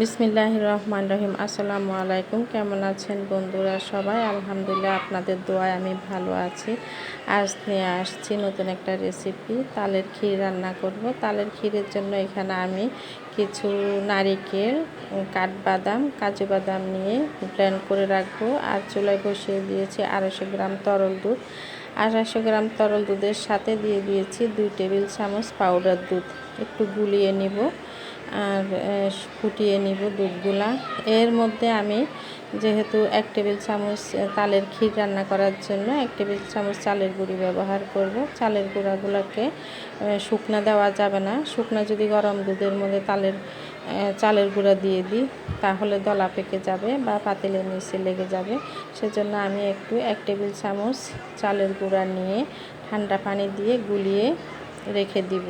বিসমিল্লাহ রহমান রহিম আসসালামু আলাইকুম কেমন আছেন বন্ধুরা? সবাই আলহামদুলিল্লাহ আপনাদের দোয়ায় আমি ভালো আছি। আজ নিয়ে আসছি নতুন একটা রেসিপি। তালের ক্ষীর রান্না করব। তালের ক্ষীরের জন্য এখানে আমি কিছু নারিকেল, কাঠবাদাম, কাজু বাদাম নিয়ে ব্লেন্ড করে রাখব। আর চুলায় বসিয়ে দিয়েছি আড়াইশো গ্রাম তরল দুধ। আড়াইশো গ্রাম তরল দুধের সাথে দিয়ে দিয়েছি দুই টেবিল চামচ পাউডার দুধ। একটু গুলিয়ে নিব। আর ফুটিয়ে নিব দুধগুলা। এর মধ্যে আমি যেহেতু এক টেবিল চামচ তালের ক্ষীর রান্না করার জন্য এক টেবিল চামচ চালের গুঁড়ি ব্যবহার করব। চালের গুঁড়াগুলোকে শুকনা দেওয়া যাবে না। শুকনা যদি গরম দুধের মধ্যে তালের চালের গুঁড়া দিয়ে দিই, তাহলে দলা পেকে যাবে বা পাতিলের নিচে লেগে যাবে। সেজন্য আমি একটু এক টেবিল চামচ চালের গুঁড়া নিয়ে ঠান্ডা পানি দিয়ে গুলিয়ে রেখে দিব।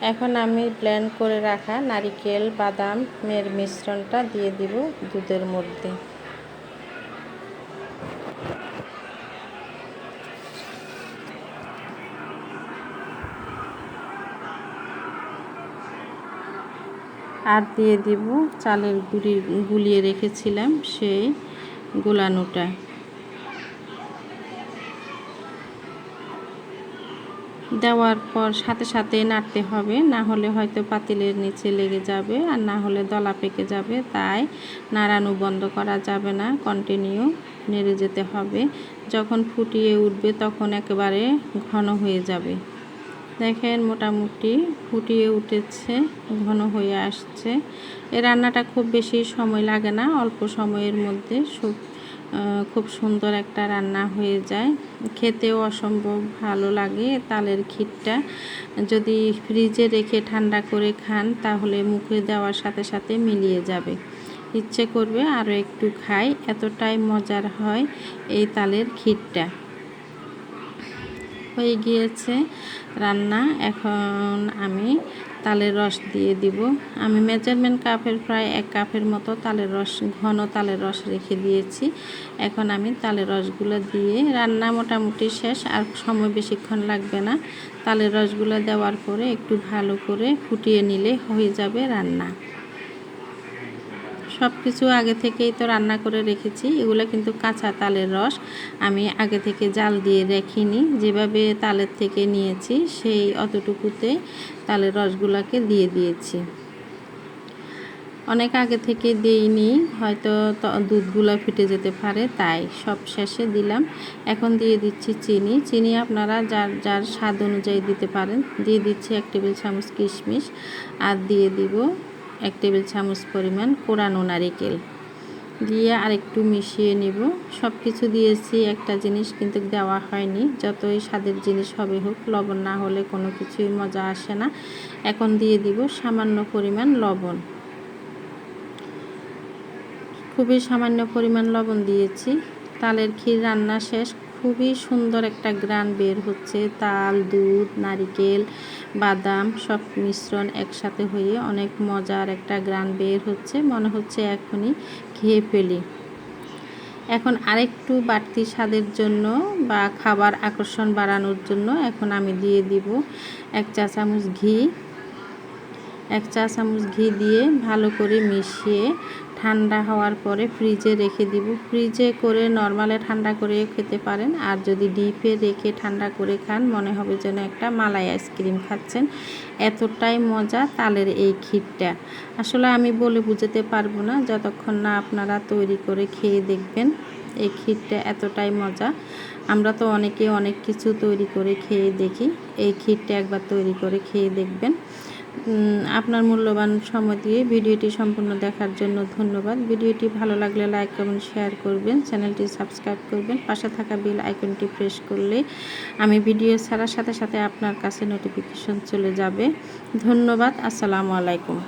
এখন আমি ব্লেন্ড করে রাখা নারিকেল বাদামের মিশ্রণটা দিয়ে দিব দুধের মধ্যে। আর দিয়ে দিব চালের গুঁড়ি, গুলিয়ে রেখেছিলাম সেই গোলানোটা। দেওয়ার পর সাথে সাথে নাড়তে হবে, না হলে হয়তো পাতিলের নিচে লেগে যাবে আর না হলে দলা পেকে যাবে। তাই নাড়ানো বন্ধ করা যাবে না কন্টিনিউ নেড়ে যেতে হবে। যখন ফুটিয়ে উঠবে তখন একেবারে ঘন হয়ে যাবে। দেখেন মোটামুটি ফুটিয়ে উঠেছে, ঘন হয়ে আসছে। এ রান্নাটা খুব বেশি সময় লাগে না, অল্প সময়ের মধ্যে সব খুব সুন্দর একটা রান্না হয়ে যায়। খেতেও অসম্ভব ভালো লাগে তালের ক্ষীরটা। যদি ফ্রিজে রেখে ঠান্ডা করে খান, তাহলে মুখে দেওয়ার সাথে সাথে মিলিয়ে যাবে। ইচ্ছে করবে আরও একটু খাই, এতটাই মজার হয় এই তালের ক্ষীরটা। হয়ে গিয়েছে রান্না। এখন আমি তালের রস দিয়ে দিব। আমি মেজারমেন্ট কাপের প্রায় এক কাপের মতো তালের রস, ঘন তালের রস রেখে দিয়েছি। এখন আমি তালের রসগুলো দিয়ে রান্না মোটামুটি শেষ, আর সময় বেশিক্ষণ লাগবে না। তালের রসগুলো দেওয়ার পরে একটু ভালো করে ফুটিয়ে নিলে হয়ে যাবে রান্না। সব কিছু আগে থেকেই তো রান্না করে রেখেছি। এগুলো কিন্তু কাঁচা তালের রস। আমি আগে থেকে জাল দিয়ে রেখিনি। যেভাবে তালের থেকে নিয়েছি, সেই অতটুকুতে তালের রসগুলোকে দিয়ে দিয়েছি। অনেক আগে থেকে দিইনি, হয়তো দুধগুলো ফিটে যেতে পারে, তাই সব শেষে দিলাম। এখন দিয়ে দিচ্ছি চিনি। চিনি আপনারা যার যার স্বাদ অনুযায়ী দিতে পারেন। দিয়ে দিচ্ছি এক টেবিল চামচ কিশমিশ আর দিয়ে দিব এক টেবিল চামচ পরিমাণ কোরানো নারিকেল দিয়ে আরেকটু মিশিয়ে নিব। সব কিছু দিয়েছি, একটা জিনিস কিন্তু দেওয়া হয়নি। যতই স্বাদের জিনিস হবে হোক, লবণ না হলে কোনো কিছুই মজা আসে না। এখন দিয়ে দিব সামান্য পরিমাণ লবণ। খুবই সামান্য পরিমাণ লবণ দিয়েছি। তালের ক্ষীর রান্না শেষ খুবই সুন্দর একটা গ্রান বের হচ্ছে। তাল, দুধ, নারিকেল, বাদাম সব মিশ্রণ একসাথে হয়ে অনেক মজার একটা গ্রান বের হচ্ছে। মনে হচ্ছে এখনই খেয়ে ফেলি। এখন আরেকটু বাড়তি স্বাদের জন্য বা খাবার আকর্ষণ বাড়ানোর জন্য এখন আমি দিয়ে দিব এক চা চামচ ঘি। এক চা চামচ ঘি দিয়ে ভালো করে মিশিয়ে ঠান্ডা হওয়ার পরে ফ্রিজে রেখে দিব। ফ্রিজে করে নর্মালে ঠান্ডা করে খেতে পারেন। আর যদি ডিপে রেখে ঠান্ডা করে খান, মনে হবে যেন একটা মালাই আইসক্রিম খাচ্ছেন। এতটাই মজা তালের এই ক্ষীরটা। আসলে আমি বলে বুঝতে পারব না, যতক্ষণ না আপনারা তৈরি করে খেয়ে দেখবেন এই ক্ষীরটা এতটাই মজা। আমরা তো অনেকে অনেক কিছু তৈরি করে খেয়ে দেখি। এই ক্ষীরটা একবার তৈরি করে খেয়ে দেখবেন। আপনার মূল্যবান সময় দিয়ে ভিডিওটি সম্পূর্ণ দেখার জন্য ধন্যবাদ। ভিডিওটি ভালো লাগলে লাইক কমেন্ট শেয়ার করবেন, চ্যানেলটি সাবস্ক্রাইব করবেন, পাশে থাকা বেল আইকনটি প্রেস করলে আমি ভিডিও ছাড়ার সাথে সাথে আপনার কাছে নোটিফিকেশন চলে যাবে। ধন্যবাদ, আসসালামু আলাইকুম।